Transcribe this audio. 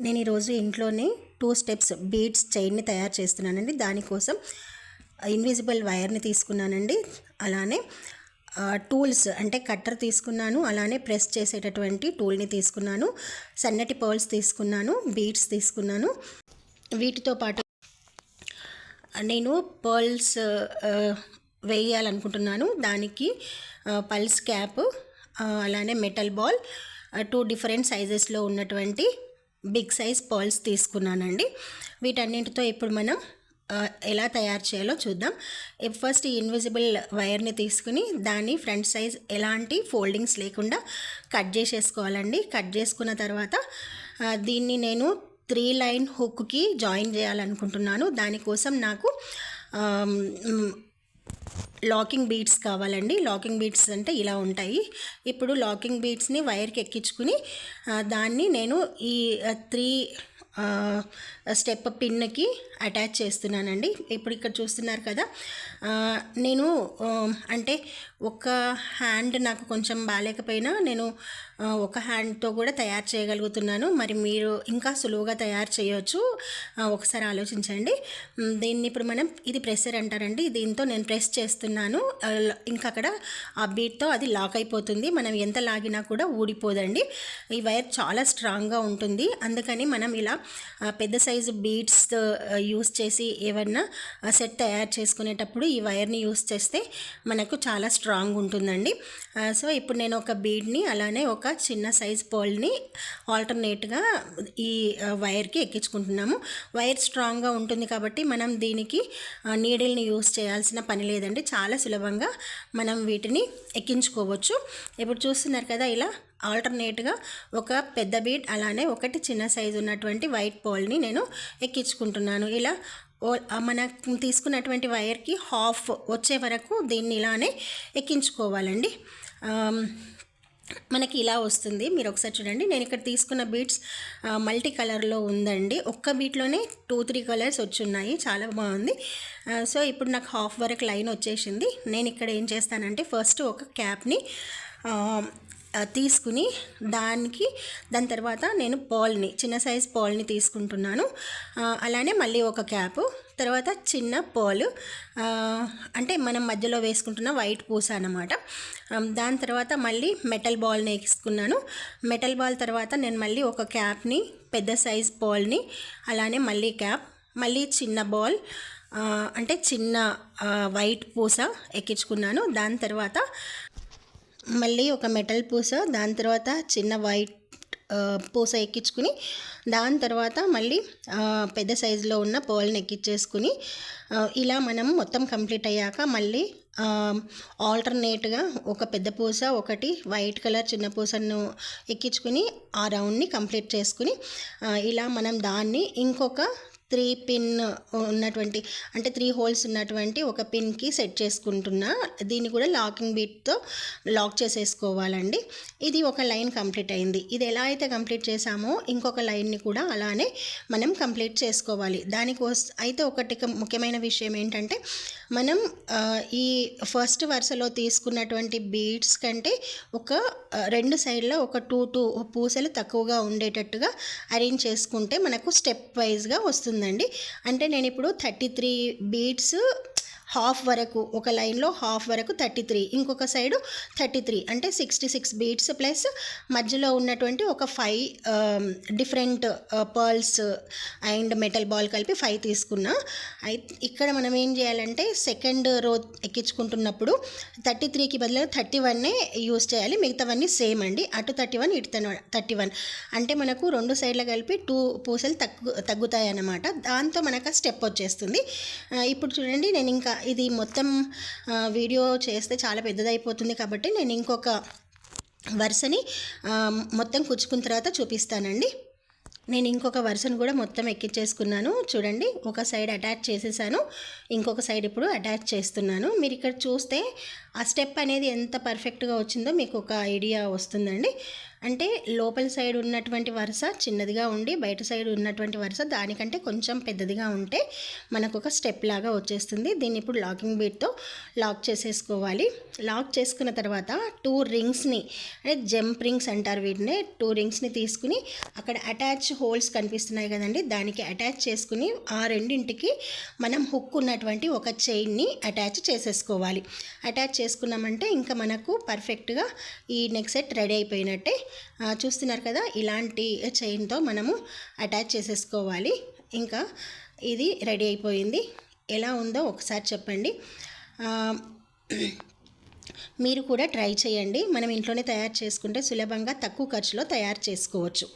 నేను ఈరోజు ఇంట్లోనే టూ స్టెప్స్ బీడ్స్ చైన్ని తయారు చేస్తున్నానండి. దానికోసం ఇన్విజిబుల్ వైర్ని తీసుకున్నానండి. అలానే టూల్స్ అంటే కట్టర్ తీసుకున్నాను. అలానే ప్రెస్ చేసేటటువంటి టూల్ని తీసుకున్నాను. సన్నటి పర్ల్స్ తీసుకున్నాను. బీడ్స్ తీసుకున్నాను. వీటితో పాటు నేను పర్ల్స్ వేయాలనుకుంటున్నాను. దానికి పల్స్ క్యాప్ అలానే మెటల్ బాల్ టూ డిఫరెంట్ సైజెస్లో ఉన్నటువంటి బిగ్ సైజ్ పర్ల్స్ తీసుకున్నానండి. వీటన్నింటితో ఇప్పుడు మనం ఎలా తయారు చేయాలో చూద్దాం. ఫస్ట్ ఈ ఇన్విజిబుల్ వైర్ని తీసుకుని దాన్ని ఫ్రంట్ సైజ్ ఎలాంటి ఫోల్డింగ్స్ లేకుండా కట్ చేసేసుకోవాలండి. కట్ చేసుకున్న తర్వాత దీన్ని నేను త్రీ లైన్ హుక్కి జాయిన్ చేయాలనుకుంటున్నాను. దానికోసం నాకు లాకింగ్ బీడ్స్ కావాలండి. లాకింగ్ బీడ్స్ అంటే ఇలా ఉంటాయి. ఇప్పుడు లాకింగ్ బీడ్స్ని వైర్కి ఎక్కించుకుని దాన్ని నేను ఈ త్రీ స్టెప్ పిన్కి అటాచ్ చేస్తున్నానండి. ఇప్పుడు ఇక్కడ చూస్తున్నారు కదా నేను అంటే ఒక హ్యాండ్ నాకు కొంచెం బాగాలేకపోయినా నేను ఒక హ్యాండ్తో కూడా తయారు చేయగలుగుతున్నాను. మరి మీరు ఇంకా సులువుగా తయారు చేయవచ్చు ఒకసారి ఆలోచించండి. దీన్ని ఇప్పుడు మనం ఇది ప్రెసర్ అంటారండి. దీంతో నేను ప్రెస్ చేస్తున్నాను. ఇంకా అక్కడ ఆ బీట్తో అది లాక్ అయిపోతుంది. మనం ఎంత లాగినా కూడా ఊడిపోదండి. ఈ వైర్ చాలా స్ట్రాంగ్గా ఉంటుంది. అందుకని మనం ఇలా పెద్ద సైజు బీడ్స్ యూస్ చేసి ఏమన్నా సెట్ తయారు చేసుకునేటప్పుడు ఈ వైర్ని యూస్ చేస్తే మనకు చాలా స్ట్రాంగ్ ఉంటుందండి. సో ఇప్పుడు నేను ఒక బీడ్ని అలానే ఒక చిన్న సైజ్ పోల్ని ఆల్టర్నేట్గా ఈ వైర్కి ఎక్కించుకుంటున్నాము. వైర్ స్ట్రాంగ్గా ఉంటుంది కాబట్టి మనం దీనికి నీడిల్ని యూస్ చేయాల్సిన పని లేదండి. చాలా సులభంగా మనం వీటిని ఎక్కించుకోవచ్చు. ఇప్పుడు చూస్తున్నారు కదా ఇలా ఆల్టర్నేట్గా ఒక పెద్ద బీడ్ అలానే ఒకటి చిన్న సైజు ఉన్నటువంటి వైట్ పోల్ని నేను ఎక్కించుకుంటున్నాను. ఇలా ఓ మనం తీసుకున్నటువంటి వైర్కి హాఫ్ వచ్చే వరకు దీన్ని ఇలానే ఎక్కించుకోవాలండి. మనకి ఇలా వస్తుంది. మీరు ఒకసారి చూడండి. నేను ఇక్కడ తీసుకున్న బీట్స్ మల్టీ కలర్లో ఉందండి. ఒక్క బీట్లోనే టూ త్రీ కలర్స్ వచ్చున్నాయి. చాలా బాగుంది. సో ఇప్పుడు నాకు హాఫ్ వరకు లైన్ వచ్చేసింది. నేను ఇక్కడ ఏం చేస్తానంటే ఫస్ట్ ఒక క్యాప్ని తీసుకుని దానికి దాని తర్వాత నేను పాల్ని చిన్న సైజ్ పాల్ని తీసుకుంటున్నాను. అలానే మళ్ళీ ఒక క్యాప్. తర్వాత చిన్న పాలు అంటే మనం మధ్యలో వేసుకుంటున్న వైట్ పూస అన్నమాట. దాని తర్వాత మళ్ళీ మెటల్ బాల్ని వేసుకున్నాను. మెటల్ బాల్ తర్వాత నేను మళ్ళీ ఒక క్యాప్ని పెద్ద సైజ్ బాల్ని అలానే మళ్ళీ క్యాప్ మళ్ళీ చిన్న బాల్ అంటే చిన్న వైట్ పూస ఎక్కించుకున్నాను. దాని తర్వాత మళ్ళీ ఒక మెటల్ పూస దాని తర్వాత చిన్న వైట్ పూస ఎక్కించుకుని దాని తర్వాత మళ్ళీ పెద్ద సైజులో ఉన్న పోల్ని ఎక్కించేసుకుని ఇలా మనం మొత్తం కంప్లీట్ అయ్యాక మళ్ళీ ఆల్టర్నేట్గా ఒక పెద్ద పూస ఒకటి వైట్ కలర్ చిన్న పూసను ఎక్కించుకుని ఆ రౌండ్ని కంప్లీట్ చేసుకుని ఇలా మనం దాన్ని ఇంకొక త్రీ పిన్ ఉన్నటువంటి అంటే త్రీ హోల్స్ ఉన్నటువంటి ఒక పిన్కి సెట్ చేసుకుంటున్నా. దీన్ని కూడా లాకింగ్ బీట్తో లాక్ చేసేసుకోవాలండి. ఇది ఒక లైన్ కంప్లీట్ అయింది. ఇది ఎలా అయితే కంప్లీట్ చేసామో ఇంకొక లైన్ని కూడా అలానే మనం కంప్లీట్ చేసుకోవాలి. దానికోసం అయితే ఒకటి ముఖ్యమైన విషయం ఏంటంటే మనం ఈ ఫస్ట్ వరుసలో తీసుకున్నటువంటి బీడ్స్ కంటే ఒక రెండు సైడ్లో ఒక టూ టూ పూసలు తక్కువగా ఉండేటట్టుగా అరేంజ్ చేసుకుంటే మనకు స్టెప్ వైజ్గా వస్తుందండి. అంటే నేను ఇప్పుడు థర్టీ త్రీ బీడ్స్ హాఫ్ వరకు ఒక లైన్లో హాఫ్ వరకు థర్టీ త్రీ ఇంకొక సైడు థర్టీ త్రీ అంటే సిక్స్టీ సిక్స్ బీట్స్ ప్లస్ మధ్యలో ఉన్నటువంటి ఒక five different pearls and metal ball కలిపి ఫైవ్ తీసుకున్నా. అయితే ఇక్కడ మనం ఏం చేయాలంటే సెకండ్ రో ఎక్కించుకుంటున్నప్పుడు థర్టీ త్రీకి బదులు థర్టీ వన్నే యూస్ చేయాలి. మిగతావన్నీ సేమ్ అండి. అటు థర్టీ వన్ ఇటు థర్టీ వన్ అంటే మనకు రెండు సైడ్ల కలిపి టూ పూసలు తగ్గు తగ్గుతాయి అన్నమాట దాంతో మనకు ఆ స్టెప్ వచ్చేస్తుంది. ఇప్పుడు చూడండి నేను ఇంకా ఇది మొత్తం వీడియో చేస్తే చాలా పెద్దదైపోతుంది కాబట్టి నేను ఇంకొక వరుసని మొత్తం కుచ్చుకున్న తర్వాత చూపిస్తానండి. నేను ఇంకొక వరుసను కూడా మొత్తం ఎక్కించేసుకున్నాను చూడండి ఒక సైడ్ అటాచ్ చేసేసాను. ఇంకొక సైడ్ ఇప్పుడు అటాచ్ చేస్తున్నాను. మీరు ఇక్కడ చూస్తే ఆ స్టెప్ అనేది ఎంత పర్ఫెక్ట్గా వచ్చిందో మీకు ఒక ఐడియా వస్తుందండి. అంటే లోపల సైడ్ ఉన్నటువంటి వరుస చిన్నదిగా ఉండి బయట సైడ్ ఉన్నటువంటి వరుస దానికంటే కొంచెం పెద్దదిగా ఉంటే మనకు ఒక స్టెప్ లాగా వచ్చేస్తుంది. దీన్ని ఇప్పుడు లాకింగ్ బీట్తో లాక్ చేసేసుకోవాలి. లాక్ చేసుకున్న తర్వాత టూ రింగ్స్ని అంటే జంప్ రింగ్స్ అంటారు వీటిని టూ రింగ్స్ని తీసుకుని అక్కడ అటాచ్ హోల్స్ కనిపిస్తున్నాయి కదండి దానికి అటాచ్ చేసుకుని ఆ రెండింటికి మనం హుక్ ఉన్నటువంటి ఒక చైన్ని అటాచ్ చేసేసుకోవాలి. అటాచ్ చేసుకున్నామంటే ఇంకా మనకు పర్ఫెక్ట్గా ఈ నెక్ సెట్ రెడీ అయిపోయినట్టే చూస్తున్నారు కదా ఇలాంటి చైన్తో మనము అటాచ్ చేసేసుకోవాలి. ఇంకా ఇది రెడీ అయిపోయింది. ఎలా ఉందో ఒకసారి చెప్పండి. మీరు కూడా ట్రై చేయండి. మనం ఇంట్లోనే తయారు చేసుకుంటే సులభంగా తక్కువ ఖర్చులో తయారు చేసుకోవచ్చు.